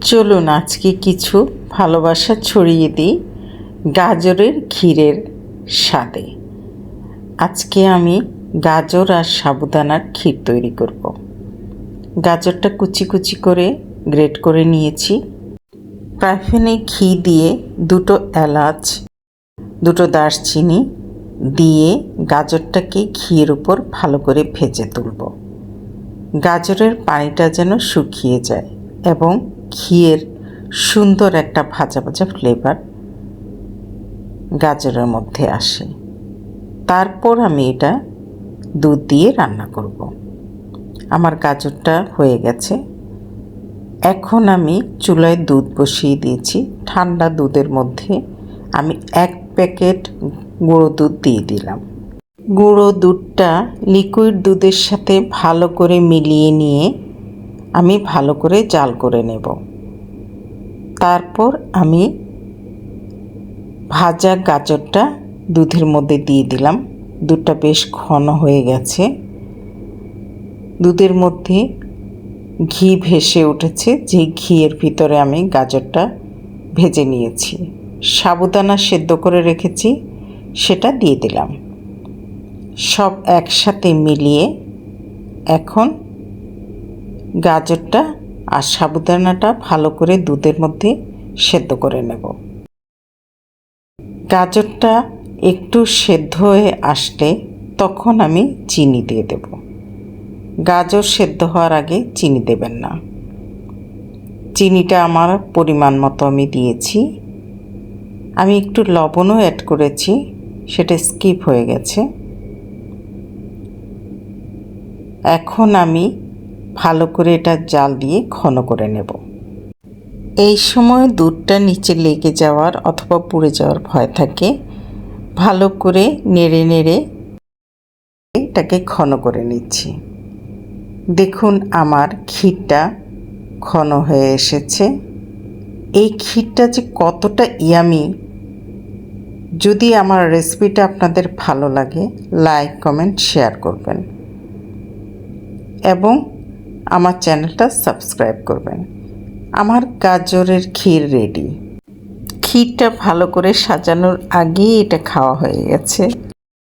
চলুন আজকে কিছু ভালোবাসা ছড়িয়ে দিই গাজরের ক্ষীরের স্বাদে। আজকে আমি গাজর আর সাবুদানার ক্ষীর তৈরি করব। গাজরটা কুচি কুচি করে গ্রেট করে নিয়েছি। প্যাফেনে ঘি দিয়ে দুটো এলাচ, দুটো দারচিনি দিয়ে গাজরটাকে ঘিয়ের উপর ভালো করে ভেজে তুলব। গাজরের পানিটা যেন শুকিয়ে যায় এবং ঘিয়ের সুন্দর একটা ভাজা ভাজা ফ্লেভার গাজরের মধ্যে আসে। তারপর আমি এটা দুধ দিয়ে রান্না করব। আমার গাজরটা হয়ে গেছে। এখন আমি চুলায় দুধ বসিয়ে দিয়েছি। ঠান্ডা দুধের মধ্যে আমি এক প্যাকেট গুঁড়ো দুধ দিয়ে দিলাম। গুঁড়ো দুধটা লিকুইড দুধের সাথে ভালো করে মিলিয়ে নিয়ে আমি ভালো করে জাল করে নেব। তারপর আমি ভাজা গাজরটা দুধের মধ্যে দিয়ে দিলাম। দুধটা বেশ ঘন হয়ে গেছে। দুধের মধ্যে ঘি ভেসে উঠেছে। যে ঘিয়ের ভিতরে আমি গাজরটা ভেজে নিয়েছি, সাবুদানা সেদ্ধ করে রেখেছি, সেটা দিয়ে দিলাম। সব একসাথে মিলিয়ে এখন গাজরটা আর সাবুদানাটা ভালো করে দুধের মধ্যে সেদ্ধ করে নেব। গাজরটা একটু সেদ্ধ হয়ে আসলে তখন আমি চিনি দিয়ে দেব। গাজর সেদ্ধ হওয়ার আগে চিনি দেবেন না। চিনিটা আমার পরিমাণ মতো আমি দিয়েছি। আমি একটু লবণও অ্যাড করেছি, সেটা স্কিপ হয়ে গেছে। এখন আমি ভালো করে এটা জাল দিয়ে ঘন করে নেব। এই সময় দুধটা নিচে লেগে যাওয়ার অথবা পুড়ে যাওয়ার ভয় থাকে। ভালো করে নেড়ে নেড়ে এটাকে ঘন করে নিচ্ছি। দেখুন আমার ক্ষীরটা ঘন হয়ে এসেছে। এই ক্ষীরটা যে কতটা ইয়ামি! যদি আমার রেসিপিটা আপনাদের ভালো লাগে, লাইক, কমেন্ট, শেয়ার করবেন। এবং আমার চ্যানেলটা সাবস্ক্রাইব করবেন। আমার গাজরের ক্ষীর রেডি ক্ষীরটা ভালো করে সাজানোর আগেই এটা খাওয়া হয়ে গেছে।